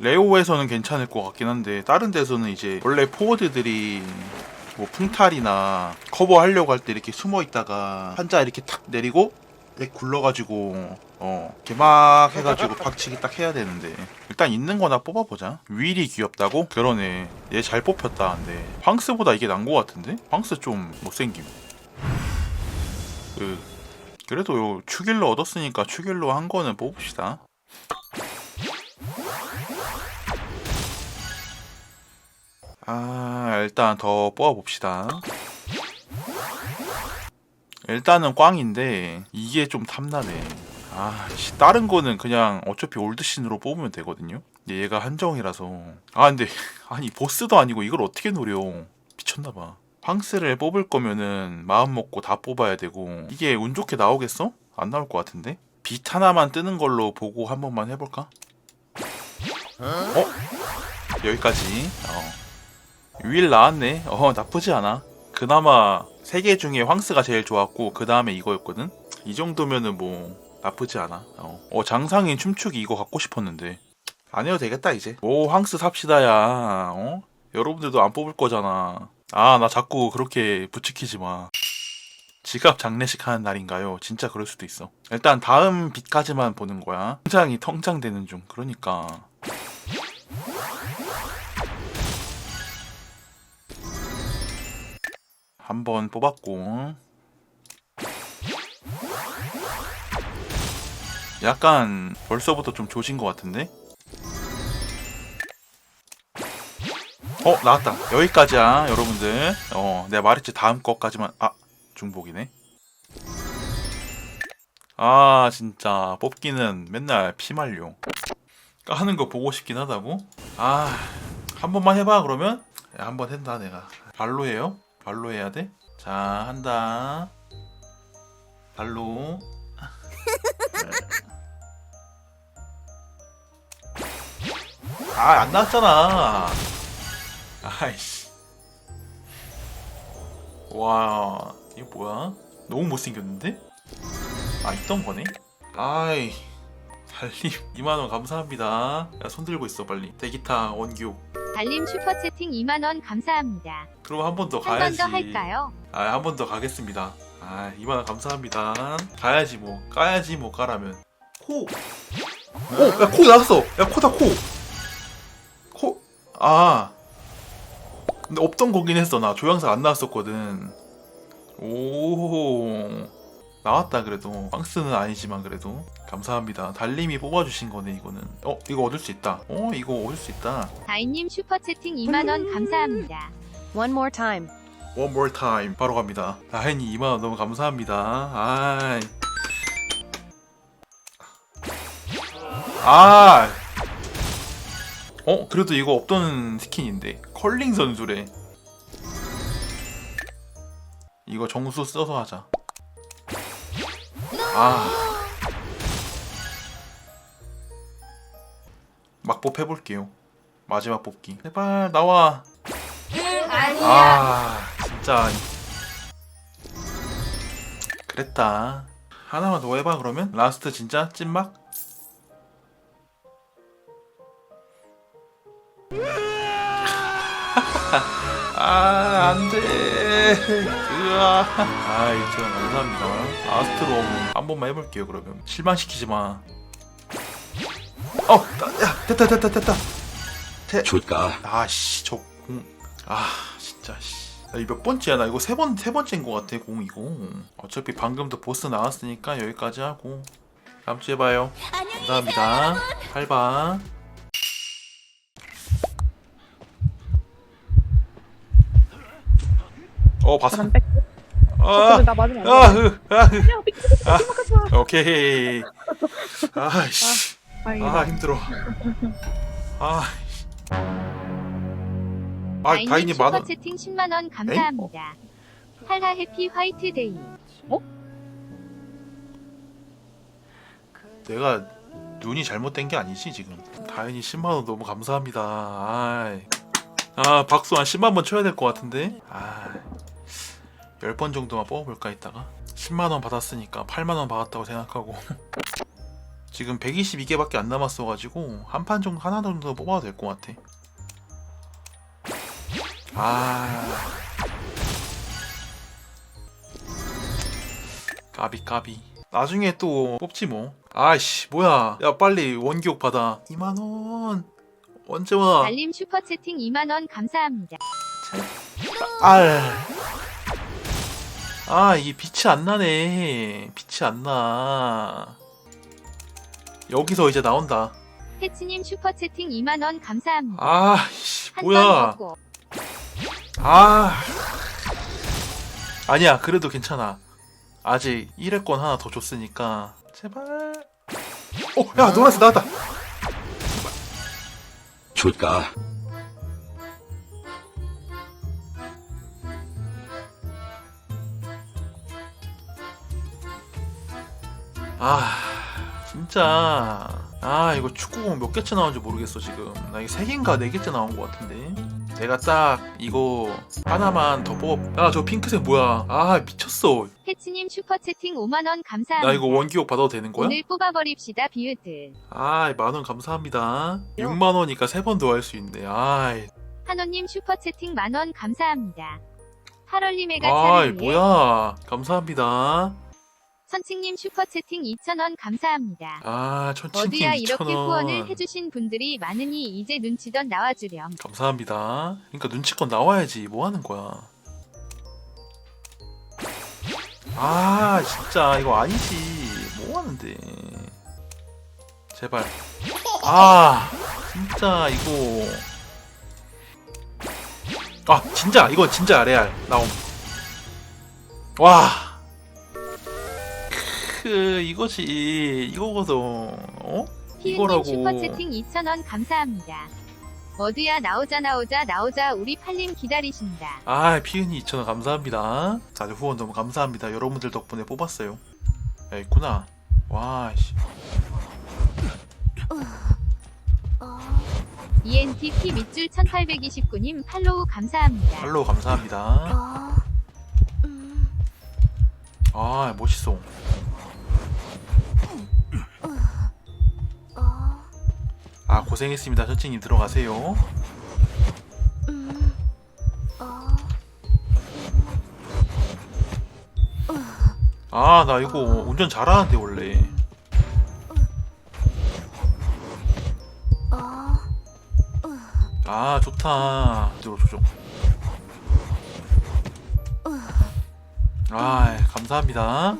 레오에서는 괜찮을 것 같긴 한데 다른 데서는 이제 원래 포워드들이 뭐 풍탈이나 커버하려고 할 때 이렇게 숨어 있다가 한자 이렇게 탁 내리고 이렇게 굴러가지고 어 개막 해가지고 박치기 딱 해야 되는데. 일단 있는 거나 뽑아보자. 윌이 귀엽다고? 그러네 얘 잘 뽑혔다. 근데 황스보다 이게 난 거 같은데? 황스 좀 못생김. 그 그래도 요 추길로 얻었으니까 추길로 한 거는 뽑읍시다 아 일단 더 뽑아봅시다. 일단은 꽝인데 이게 좀 탐나네. 아 씨, 다른 거는 그냥 어차피 올드신으로 뽑으면 되거든요. 얘가 한정이라서. 아 근데 아니 보스도 아니고 이걸 어떻게 노려? 미쳤나봐. 황스를 뽑을 거면은 마음 먹고 다 뽑아야 되고. 이게 운 좋게 나오겠어? 안 나올 것 같은데? 빛 하나만 뜨는 걸로 보고 한 번만 해볼까? 어? 여기까지. 어. 윌 나왔네. 어 나쁘지 않아. 그나마 세 개 중에 황스가 제일 좋았고 그 다음에 이거였거든? 이 정도면은 뭐 나쁘지 않아. 어, 어, 장상인 춤추기 이거 갖고 싶었는데. 안 해도 되겠다 이제. 오 황스 삽시다야. 어? 여러분들도 안 뽑을 거잖아. 아 나 자꾸 그렇게 부추기지 마. 지갑 장례식 하는 날인가요? 진짜 그럴 수도 있어. 일단 다음 빛까지만 보는 거야. 통장이 텅장되는 중. 그러니까 한 번 뽑았고. 약간 벌써부터 좀 조진 것 같은데? 어 나왔다. 여기까지야 여러분들. 어 내가 말했지 다음 거까지만. 아 중복이네. 아 진짜. 뽑기는 맨날 피말려. 까는 거 보고 싶긴 하다고. 아 한 번만 해봐 그러면? 야, 한 번 한다 내가. 발로 해요 발로 해야 돼? 자 한다. 발로. 아안 나왔잖아. 아이씨. 와 이거 뭐야? 너무 못생겼는데? 아 있던 거네? 아이 달님 2만원 감사합니다. 야 손들고 있어 빨리. 대기타 원규 달님 슈퍼채팅 2만원 감사합니다. 그럼 한 번 더 한 번 가야지 더 할까요? 아 한 번 더 가겠습니다 아 2만 원 감사합니다 가야지 뭐 까야지 뭐 까라면 코! 오! 야 코 나왔어! 야 코다 코! 코! 아 근데 없던 거긴 했어 나 조향사 안 나왔었거든 오 나왔다 그래도. 황스는 아니지만 그래도. 감사합니다. 달님이 뽑아주신 거네 이거는. 어 이거 얻을 수 있다. 어 이거 얻을 수 있다. 다인님 슈퍼채팅 2만원 감사합니다. One more time. One more time. 바로 갑니다. 다행히 2만원 너무 감사합니다. 아이. 아 어? 그래도 이거 없던 스킨인데. 컬링 선수래. 이거 정수 써서 하자 아. 막뽑 해볼게요. 마지막 뽑기. 제발 나와. 아 진짜. 그랬다. 하나만 더 해봐 그러면? 라스트 진짜 찐막 아 안 돼. 으아. 아 이천 감사합니다. 아스트로 한 번만 해볼게요 그러면. 실망시키지 마. 어, 나- 야, 됐다, 됐다, 됐다. 줄까? 아씨 저 공 아 진짜 씨. 나 이거 몇 번째야? 나 이거 세 번 세 번째인 것 같아 공 이거. 어차피 방금도 보스 나왔으니까 여기까지 하고. 다음 주에 봐요. 감사합니다. 팔바 어 봤어 안 뺏고. 아, 근데 나 맞으면 아, 안 돼. 으, 아, 으. 마, 뺏기지 마. 오케이 아씨 다행이다. 아 힘들어 아 아, 다인님 다인이 만원 슈퍼채팅 10만 원 감사합니다. 할라 해피 화이트데이. 내가 눈이 잘못된 게 아니지 지금 다행히 10만 원 너무 감사합니다 아이. 아 박수 한 10만 번 쳐야 될 것 같은데 아 10번 정도만 뽑아볼까 이따가 10만원 받았으니까 8만원 받았다고 생각하고 지금 122개밖에 안 남았어가지고 한 판 정도 하나 정도 뽑아도 될 것 같아. 아 까비 까비. 나중에 또 뽑지 뭐. 아이씨 뭐야? 야 빨리 원기옥 받아. 2만 원. 언제 와? 알림 슈퍼 채팅 2만 원 감사합니다. 알. 아, 이게 빛이 안 나네. 빛이 안 나. 여기서 이제 나온다. 패치님 슈퍼 채팅 2만 원 감사합니다. 아, 씨, 한번 뭐야. 아. 아니야, 그래도 괜찮아. 아직 1회권 하나 더 줬으니까. 제발. 어, 야, 노란색 나왔다. 줄까? 아 진짜. 아 이거 축구공 몇 개째 나온지 모르겠어 지금. 나 이거 세 개인가 네 개째 나온 것 같은데. 내가 딱 이거 하나만 더 뽑아 야저 핑크색 뭐야. 아 미쳤어. 패치님 슈퍼 채팅 5만 원 감사합니다. 나 이거 원기옥 받아도 되는 거야? 오늘 뽑아버립시다 비으드. 아 만원 감사합니다. 6만원이니까 세 번 더 할 수 있네. 아이. 한호님 슈퍼 채팅 만원 감사합니다. 8월님의 아이 가차를 위해 뭐야. 감사합니다 선칭님 슈퍼 채팅 2천 원 감사합니다. 아 천칭님 어디야 이렇게 2,000원 후원을 해주신 분들이 많으니 이제 눈치던 나와주렴. 감사합니다. 그러니까 눈치껏 나와야지. 뭐 하는 거야? 아, 진짜 이거 아니지. 뭐 하는데? 제발. 아, 진짜 이거. 아, 진짜 이거 진짜 레알 나옴. 와. 크, 이거지. 이거거든. 어? 이거라고. 슈퍼 채팅 2천 원 감사합니다. 어디야 나오자 나오자 나오자 우리 팔림 기다리신다. 아, 피은이 2,000원 감사합니다. 다들 후원 너무 감사합니다. 여러분들 덕분에 뽑았어요. 야, 있구나. 와, 씨. ENTP 밑줄 1829님 팔로우 감사합니다. 팔로우 감사합니다. 아, 멋있어. 고생했습니다. 천칭님 들어가세요. 아, 나 이거 운전 잘하는데, 원래. 아, 좋다. 이대로 조정. 아, 감사합니다.